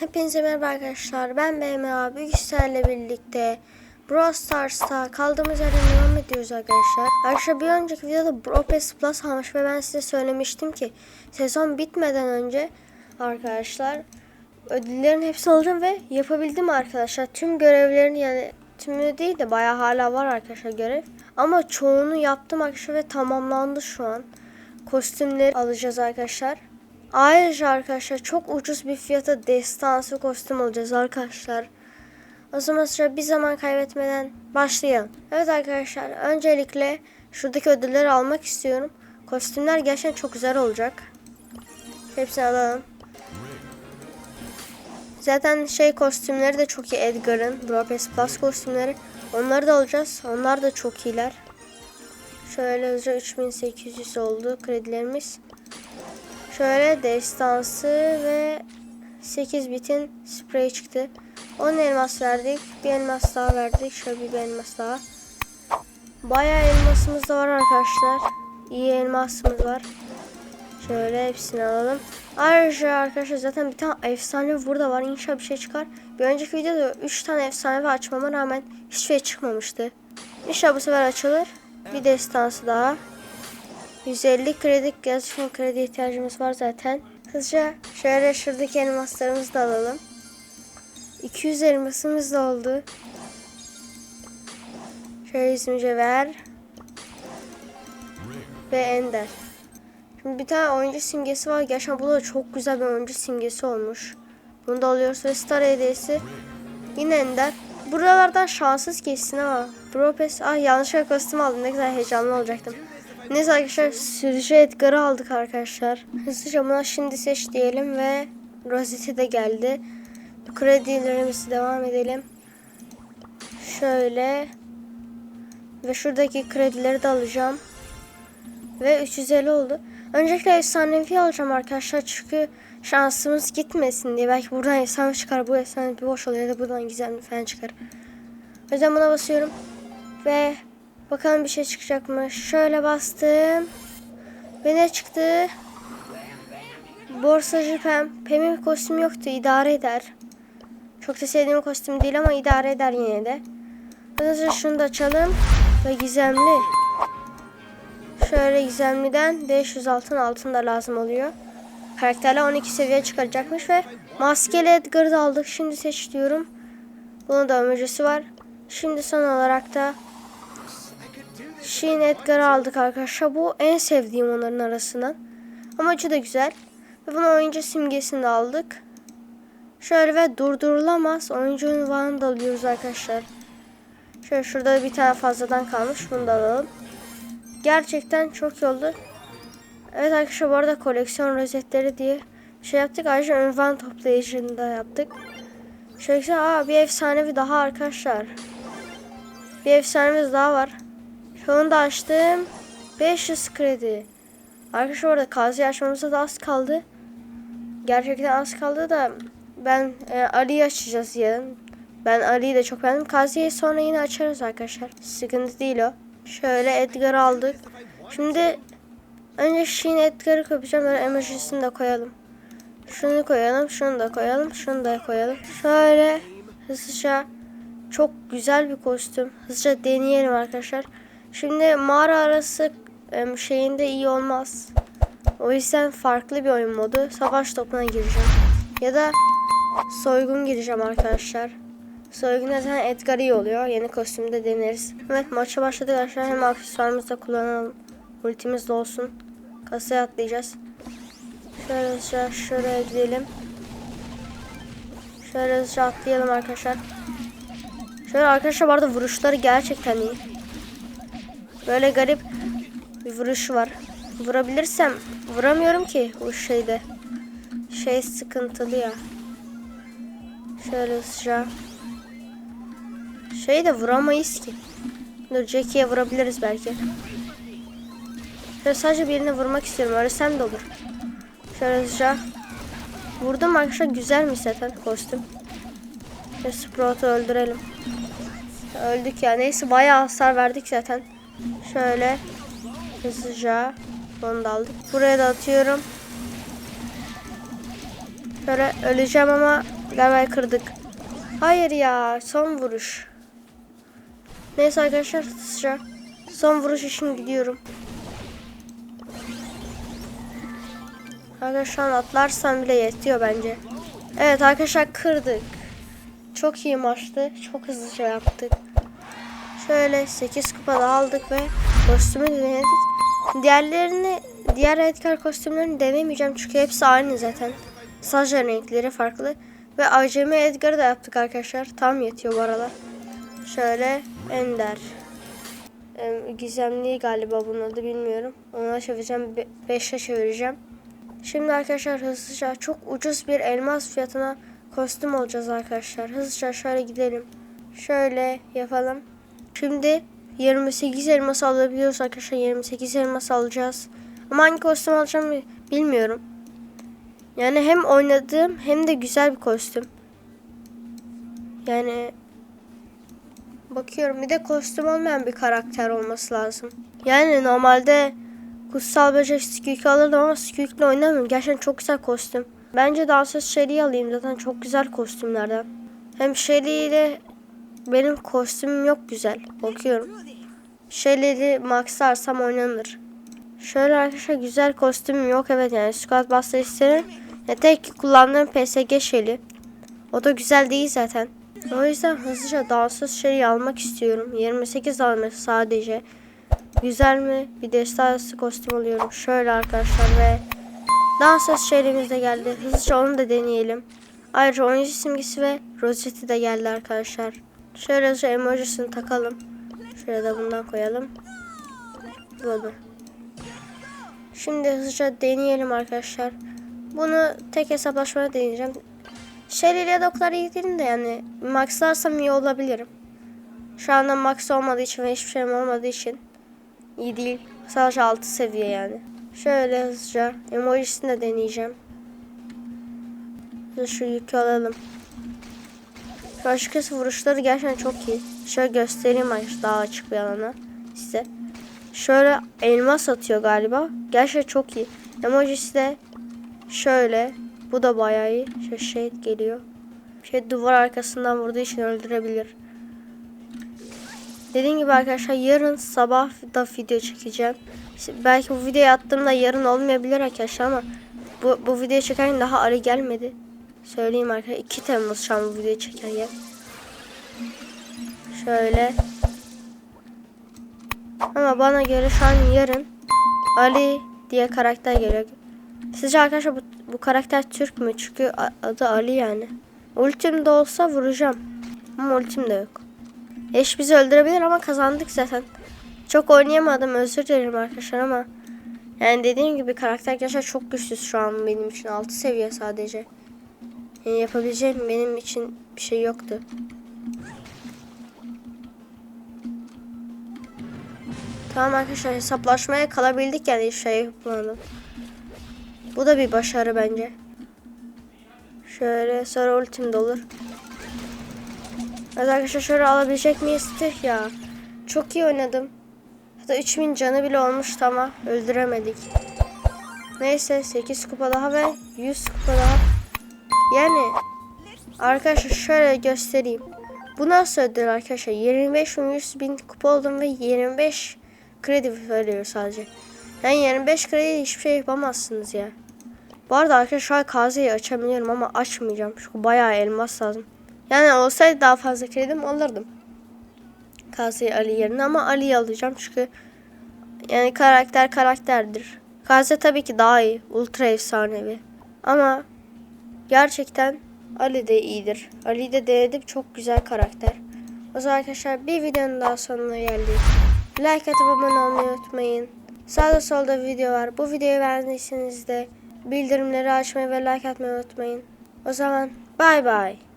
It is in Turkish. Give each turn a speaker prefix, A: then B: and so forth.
A: Hepinize merhaba arkadaşlar. Ben BM abi. Güçlerle birlikte Brawl Stars'ta kaldığımız yerden devam ediyoruz arkadaşlar. Arkadaşlar bir önceki videoda Brawl Pass Plus almış ve ben size söylemiştim ki sezon bitmeden önce arkadaşlar ödüllerin hepsini alacağım ve yapabildim arkadaşlar. Tüm görevlerin yani tümünü değil de bayağı hala var arkadaşlar görev. Ama çoğunu yaptım arkadaşlar ve tamamlandı şu an. Kostümleri alacağız arkadaşlar. Ayrıca arkadaşlar çok ucuz bir fiyata destansı kostüm alacağız arkadaşlar. O zaman sıra bir zaman kaybetmeden başlayalım. Evet arkadaşlar öncelikle şuradaki ödülleri almak istiyorum. Kostümler gerçekten çok güzel olacak. Hepsini alalım. Zaten şey kostümleri de çok iyi Edgar'ın. Pass Plus kostümleri. Onları da alacağız. Onlar da çok iyiler. Şöyle hızlıca 3800 oldu kredilerimiz. Şöyle destansı ve 8 bitin sprey çıktı. 10 elmas verdik. Bir elmas daha verdik. Şöyle bir elmas daha. Bayağı elmasımız da var arkadaşlar. İyi elmasımız var. Şöyle hepsini alalım. Ayrıca arkadaşlar zaten bir tane efsane burada var. İnşallah bir şey çıkar. Bir önceki videoda 3 tane efsane açmama rağmen hiçbir şey çıkmamıştı. İnşallah bu sefer açılır. Bir destansı daha. 150 kredi gerçekten kredi ihtiyacımız var zaten. Hızlıca şöyle şuradaki elmaslarımızı da alalım. 200 elmasımız da oldu. Şöyle İzmirce ver. Ve Ender. Şimdi bir tane oyuncu simgesi var. Gerçekten bu da çok güzel bir oyuncu simgesi olmuş. Bunu da alıyoruz ve Star hediyesi. Yine Ender. Buralardan şanssız geçsin ama Bropes ah yanlışlıkla kostüm aldım ne kadar heyecanlı olacaktım. Neyse arkadaşlar sürücü Edgar'ı aldık arkadaşlar. Hızlıca buna şimdi seç diyelim ve Rosette de geldi. Kredilerimizi devam edelim. Şöyle ve şuradaki kredileri de alacağım. Ve 350 oldu. Öncelikle efsanevi alacağım arkadaşlar çünkü şansımız gitmesin diye. Belki buradan efsane çıkar. Bu efsane boş oluyor ya da buradan gizemli falan çıkar. O yüzden buna basıyorum. Ve bakalım bir şey çıkacak mı? Şöyle bastım. Ve ne çıktı? Borsacı Pem. Pem'in kostümü yoktu. idare eder. Çok da sevdiğim kostüm değil ama idare eder yine de. Hızlıca şunu da açalım. Ve gizemli. Şöyle gizemliden 500 altın altın da lazım oluyor. Karakterler 12 seviye çıkaracakmış ve maskeli Edgar'ı da aldık. Şimdi seç diyorum. Bunun da ömürcüsü var. Şimdi son olarak da Sheen Edgar'ı aldık arkadaşlar. Bu en sevdiğim onların arasından. Ama ucu da güzel. Ve bunu oyuncu simgesini de aldık. Şöyle ve durdurulamaz oyuncu unvanını da alıyoruz arkadaşlar. Şöyle şurada bir tane fazladan kalmış. Bunu da alalım. Gerçekten çok iyi oldu. Evet arkadaşlar bu arada koleksiyon rozetleri diye şey yaptık. Ayrıca ünvan toplayıcını da yaptık. Şöyle aa bir efsanevi daha arkadaşlar. Bir efsanemiz daha var. Şunu da açtım. 500 kredi. Arkadaşlar orada kazı açmamıza da az kaldı. Gerçekten az kaldı da ben e, Ali'yi açacağız yarın. Ben Ali'yi de çok beğendim. Kaziye'yi sonra yine açarız arkadaşlar. Sıkıntı değil o. Şöyle Edgar aldık. Şimdi önce Sheen Edgar'ı kopacağım. Böyle emojisini de koyalım. Şunu koyalım, şunu da koyalım, şunu da koyalım. Şöyle hızlıca çok güzel bir kostüm. Hızlıca deneyelim arkadaşlar. Şimdi mağara arası şeyinde iyi olmaz. O yüzden farklı bir oyun modu. Savaş topuna gireceğim. Ya da soygun gireceğim arkadaşlar. Soygun zaten Edgar iyi oluyor. Yeni kostümde deneriz. Evet maça başladık arkadaşlar. Hem aksesuarımızı da kullanalım. Ultimiz de olsun. Kasaya atlayacağız. Şöyle hızlıca şuraya gidelim. Şöyle hızlıca atlayalım arkadaşlar. Şöyle arkadaşlar bu arada vuruşları gerçekten iyi. Böyle garip bir vuruş var. Vurabilirsem vuramıyorum ki bu şeyde. Şey sıkıntılı ya. Şöyle hızlıca. Şey de vuramayız ki. Dur Jackie'ye vurabiliriz belki. Şöyle sadece birini vurmak istiyorum. Öylesem de olur. Şöyle hızlıca. Vurdum arkadaşlar güzelmiş zaten kostüm. Şöyle Sprout'u öldürelim. Öldük ya. Neyse bayağı hasar verdik zaten. Şöyle hızlıca onu da aldık. Buraya da atıyorum. Şöyle öleceğim ama Galiba kırdık. Hayır ya son vuruş. Neyse arkadaşlar sıra. Son vuruş için gidiyorum. Arkadaşlar atlarsam bile yetiyor bence. Evet arkadaşlar kırdık. Çok iyi maçtı. Çok hızlıca yaptık. Şöyle 8 kupa da aldık ve kostümü denedik. Diğerlerini, diğer Edgar kostümlerini denemeyeceğim çünkü hepsi aynı zaten. Sadece renkleri farklı. Ve acemi Edgar'ı da yaptık arkadaşlar. Tam yetiyor bu aralar. Şöyle Ender. Gizemli galiba bunun adı bilmiyorum. Ona çevireceğim. 5'e çevireceğim. Şimdi arkadaşlar hızlıca çok ucuz bir elmas fiyatına kostüm olacağız arkadaşlar. Hızlıca şöyle gidelim. Şöyle yapalım. Şimdi 28 elmas alabiliyoruz arkadaşlar. 28 elmas alacağız. Ama hangi kostüm alacağımı bilmiyorum. Yani hem oynadığım hem de güzel bir kostüm. Yani bakıyorum bir de kostüm olmayan bir karakter olması lazım. Yani normalde Kutsal Böcek Squeak alırdım ama Squeak'le oynamıyorum. Gerçekten çok güzel kostüm. Bence dansöz Shelly'i alayım zaten çok güzel kostümlerden. Hem ile benim kostümüm yok güzel. Bakıyorum. Shelly'li maxlarsam oynanır. Şöyle arkadaşlar güzel kostümüm yok evet yani Squad Buster isterim. Ya tek kullandığım PSG Shelly. O da güzel değil zaten. O yüzden hızlıca dansöz Shelly'i almak istiyorum. 28 almak sadece. Güzel mi? Bir destansı kostüm alıyorum. Şöyle arkadaşlar ve dansöz Shelly'miz de geldi. Hızlıca onu da deneyelim. Ayrıca oyuncu simgesi ve rozeti de geldi arkadaşlar. Şöyle hızlıca emojisini takalım. Şöyle de bundan koyalım. Böyle. Şimdi hızlıca deneyelim arkadaşlar. Bunu tek hesaplaşmada deneyeceğim. Shelly ile değilim de yani maxlarsam iyi olabilirim. Şu anda max olmadığı için ve hiçbir şeyim olmadığı için iyi değil. Sadece 6 seviye yani. Şöyle hızlıca emojisini de deneyeceğim. Şu yükü alalım. Şu açıkçası vuruşları gerçekten çok iyi. Şöyle göstereyim daha açık bir alana size. Şöyle elmas atıyor galiba. Gerçekten çok iyi. Emojisi de şöyle. Bu da bayağı iyi. Şöyle şey geliyor. Şey duvar arkasından vurduğu için öldürebilir. Dediğim gibi arkadaşlar yarın sabah da video çekeceğim. İşte belki bu videoyu attığımda yarın olmayabilir arkadaşlar ama bu, bu videoyu çekerken daha arı gelmedi. Söyleyeyim arkadaşlar 2 Temmuz şu an bu videoyu çekerken. Şöyle. Ama bana göre şu an yarın Ali diye karakter geliyor. Sizce arkadaşlar bu, bu karakter Türk mü? Çünkü adı Ali yani. Ultim de olsa vuracağım. Ama ultim de yok. Eş bizi öldürebilir ama kazandık zaten. Çok oynayamadım özür dilerim arkadaşlar ama yani dediğim gibi karakter gerçekten çok güçsüz şu an benim için 6 seviye sadece. Yani yapabileceğim benim için bir şey yoktu. Tamam arkadaşlar hesaplaşmaya kalabildik yani şey yapmadım. Bu da bir başarı bence. Şöyle sonra ultim olur. Evet arkadaşlar şöyle alabilecek miyiz? Tüh ya. Çok iyi oynadım. Hatta 3000 canı bile olmuştu ama öldüremedik. Neyse 8 kupa daha ve 100 kupa daha. Yani arkadaşlar şöyle göstereyim. Bu nasıl ödül arkadaşlar? 25 bin 100 bin kupa oldum ve 25 kredi veriyor sadece. Yani 25 kredi hiçbir şey yapamazsınız ya. Bu arada arkadaşlar kazeyi açabiliyorum ama açmayacağım. Çünkü bayağı elmas lazım. Yani olsaydı daha fazla kredim alırdım. Kazeyi Ali yerine ama Ali'yi alacağım çünkü yani karakter karakterdir. Kaze tabii ki daha iyi. Ultra efsanevi. Ama gerçekten Ali de iyidir. Ali de denedim çok güzel karakter. O zaman arkadaşlar bir videonun daha sonuna geldik. Like atıp abone olmayı unutmayın. Sağda solda video var. Bu videoyu beğendiyseniz de bildirimleri açmayı ve like atmayı unutmayın. O zaman bay bay.